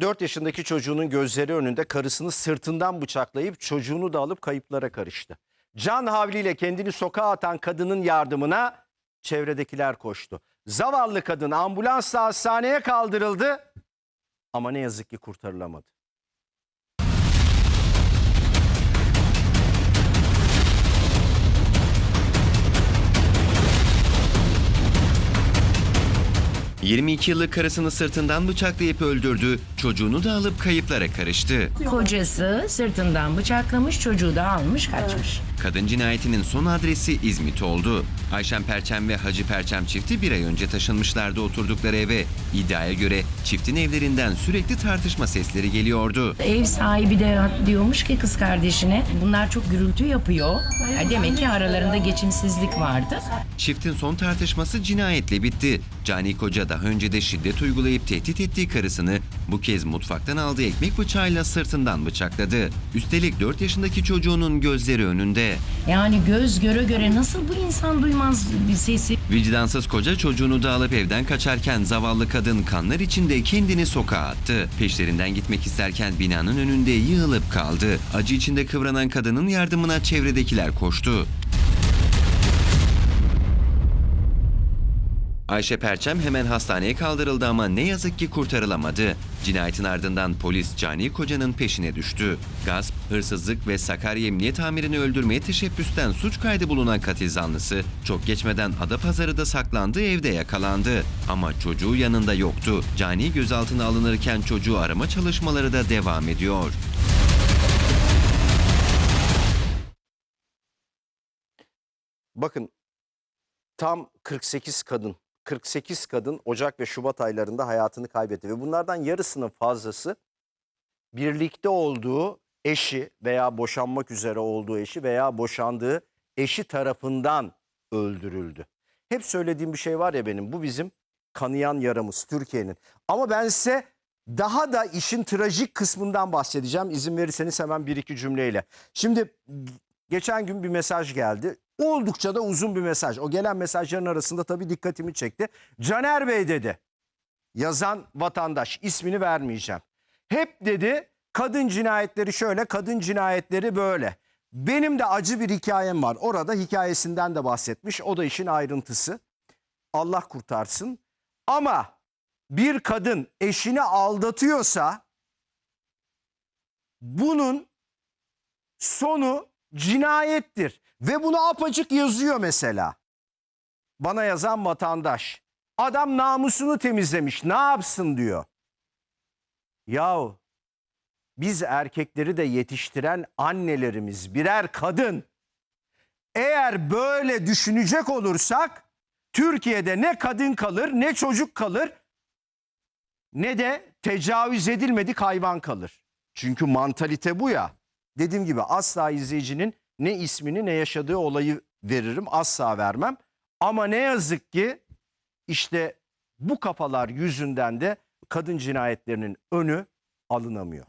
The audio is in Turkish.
4 yaşındaki çocuğunun gözleri önünde karısını sırtından bıçaklayıp çocuğunu da alıp kayıplara karıştı. Can havliyle kendini sokağa atan kadının yardımına çevredekiler koştu. Zavallı kadın ambulansla hastaneye kaldırıldı ama ne yazık ki kurtarılamadı. 22 yıllık karısını sırtından bıçaklayıp öldürdü, çocuğunu da alıp kayıplara karıştı. Kocası sırtından bıçaklamış, çocuğu da almış kaçmış. Kadın cinayetinin son adresi İzmit oldu. Ayşen Perçem ve Hacı Perçem çifti bir ay önce taşınmışlardı oturdukları eve. İddiaya göre çiftin evlerinden sürekli tartışma sesleri geliyordu. Ev sahibi de diyormuş ki kız kardeşine bunlar çok gürültü yapıyor. Ha, Demek ki aralarında geçimsizlik vardı. Çiftin son tartışması cinayetle bitti. Cani Koca daha önce de şiddet uygulayıp tehdit ettiği karısını bu kez mutfaktan aldığı ekmek bıçağıyla sırtından bıçakladı. Üstelik 4 yaşındaki çocuğunun gözleri önünde. Yani göz göre göre nasıl bu insan duymaz bir sesi? Vicdansız koca çocuğunu da alıp evden kaçarken zavallı kadın kanlar içinde kendini sokağa attı. Peşlerinden gitmek isterken binanın önünde yığılıp kaldı. Acı içinde kıvranan kadının yardımına çevredekiler koştu. Ayşe Perçem hemen hastaneye kaldırıldı ama ne yazık ki kurtarılamadı. Cinayetin ardından polis Cani Koca'nın peşine düştü. Gasp, hırsızlık ve Sakarya Emniyet Amirini öldürmeye teşebbüsten suç kaydı bulunan katil zanlısı çok geçmeden Adapazarı'da saklandığı evde yakalandı. Ama çocuğu yanında yoktu. Cani gözaltına alınırken çocuğu arama çalışmaları da devam ediyor. Bakın tam 48 kadın 48 kadın Ocak ve Şubat aylarında hayatını kaybetti ve bunlardan yarısının fazlası birlikte olduğu eşi veya boşanmak üzere olduğu eşi veya boşandığı eşi tarafından öldürüldü. Hep söylediğim bir şey var ya benim bu bizim kanayan yaramız Türkiye'nin. Ama ben size daha da işin trajik kısmından bahsedeceğim. İzin verirseniz hemen bir iki cümleyle. Şimdi geçen gün bir mesaj geldi. Oldukça da uzun bir mesaj. O gelen mesajların arasında tabii dikkatimi çekti. Caner Bey dedi. Yazan vatandaş ismini vermeyeceğim. Hep dedi kadın cinayetleri şöyle, kadın cinayetleri böyle. Benim de acı bir hikayem var. Orada hikayesinden de bahsetmiş. O da işin ayrıntısı. Allah kurtarsın. Ama bir kadın eşini aldatıyorsa bunun sonu cinayettir. Ve bunu apacık yazıyor mesela. Bana yazan vatandaş. Adam namusunu temizlemiş. Ne yapsın diyor. Yahu biz erkekleri de yetiştiren annelerimiz birer kadın. Eğer böyle düşünecek olursak Türkiye'de ne kadın kalır ne çocuk kalır ne de tecavüz edilmedik hayvan kalır. Çünkü mantalite bu ya. Dediğim gibi asla izleyicinin ne ismini ne yaşadığı olayı veririm asla vermem. Ama ne yazık ki işte bu kafalar yüzünden de kadın cinayetlerinin önü alınamıyor.